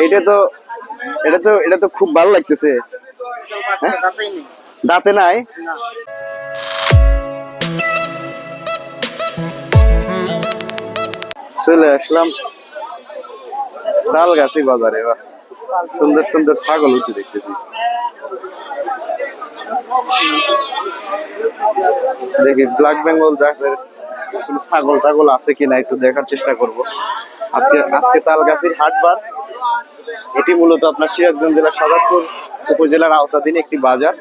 এটা তো এটা তো এটা তো খুব ভালো লাগতেছে। হ্যাঁ? দাঁতে নাই? চলে আসলাম তালগাছি বাজারে, বাহ। সুন্দর সুন্দর ছাগল উঠছে দেখতেছি। দেখি ব্ল্যাক বেঙ্গল জাতের ছাগল টাগল আছে কিনা একটু দেখার চেষ্টা করব। আজকে আজকে তালগাছির হাটবার এটি মূলত আপনার সিরাজগঞ্জ জেলার সাদাতপুর উপজেলার আওতাধীন একটি বাজার।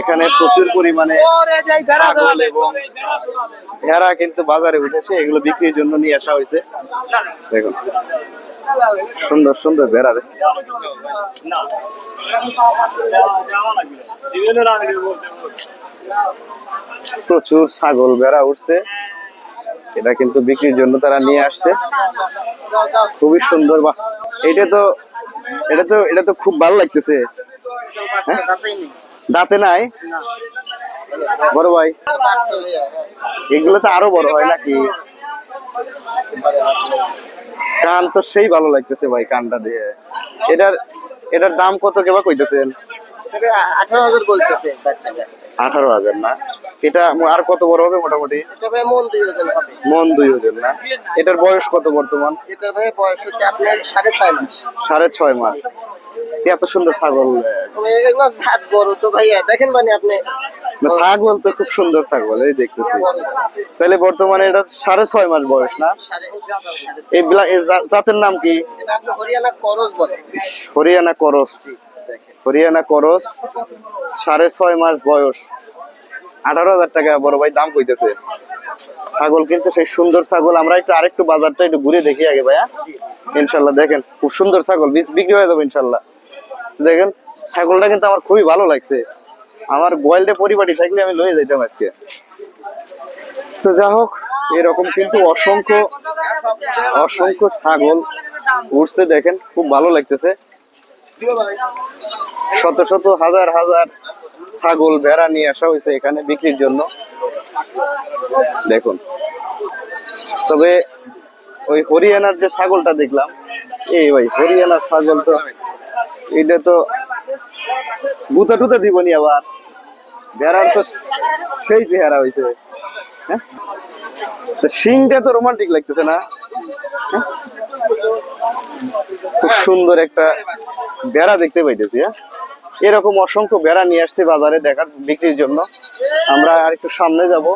এখানে প্রচুর পরিমাণে ছাগল এবং ভেড়া কিন্তু বাজারে উঠেছে, এগুলো বিক্রির জন্য নিয়ে আসা হয়েছে। দেখুন, সুন্দর সুন্দর ভেড়া রে। প্রচুর ছাগল ভেড়া উঠছে। এটা কিন্তু বিক্রির জন্য তারা নিয়ে আসছে। খুবই সুন্দর বা এটা তো এটা তো এটা তো খুব ভালো লাগতেছে। হ্যাঁ? দাঁতে নাই? বড় ভাই। এগুলো তো আরও বড় হয় নাকি? কান তো সেই ভালো লাগতেছে ভাই কানটা দিয়ে। এটার এটার দাম কত কেবা কইতেছেন? আঠারো হাজার বলতেছে আঠারো হাজার না? এটা আর কত বড় হবে মোটামুটি? মন দুই ওজন না? এটার বয়স কত বর্তমান? এটা বয়স হচ্ছে আপনার সাড়ে ছয় মাস। সাড়ে ছয় মাস। এত সুন্দর ছাগল? তো ভাইয়া। দেখেন মানে আপনি। ছাগল তো খুব সুন্দর ছাগল এই দেখতেছি। তাহলে বর্তমানে এটা সাড়ে ছয় মাস বয়স না? এই জাতের নাম কি? হরিয়ানা করজ বলে। হরিয়ানা করস। হরিয়ানা করস সাড়ে ছয় মাস বয়স। আঠারো হাজার টাকা বড় ভাই দাম কইতেছে। ছাগল কিন্তু সেই সুন্দর ছাগল। আমরা একটু আরেকটু বাজারটা একটু ঘুরে দেখি আগে ভাইয়া। ইনশাল্লাহ দেখেন, খুব সুন্দর ছাগল। বীজ বিক্রি হয়ে যাবে ইনশাল্লাহ। দেখেন, ছাগলটা কিন্তু আমার খুবই ভালো লাগছে। আমার গোয়ালডে পরিপাটি থাকলে আমি লয়ে যাইতাম আজকে। তো যা হোক, এরকম কিন্তু অসংখ্য অসংখ্য ছাগল উঠছে দেখেন, খুব ভালো লাগতেছে। শত শত, হাজার হাজার ছাগল, ভেড়া নিয়ে আসা হয়েছে এখানে বিক্রির জন্য। দেখুন। তবে ওই হরিয়ানার যে ছাগলটা দেখলাম, এই ভাই, হরিয়ানার ছাগল তো, এটা তো গুতা টুতা দিবনি আবার। ভেড়ার তো সেই চেহারা হয়েছে। হ্যাঁ? শিংটা তো রোমান্টিক লাগতেছে না? হ্যাঁ? খুব সুন্দর একটা বেড়া দেখতে পাইতেছি হ্যাঁ? এরকম অসংখ্য বেড়া নিয়ে আসছে বাজারে দেখার বিক্রির জন্য। আমরা আর একটু সামনে যাব।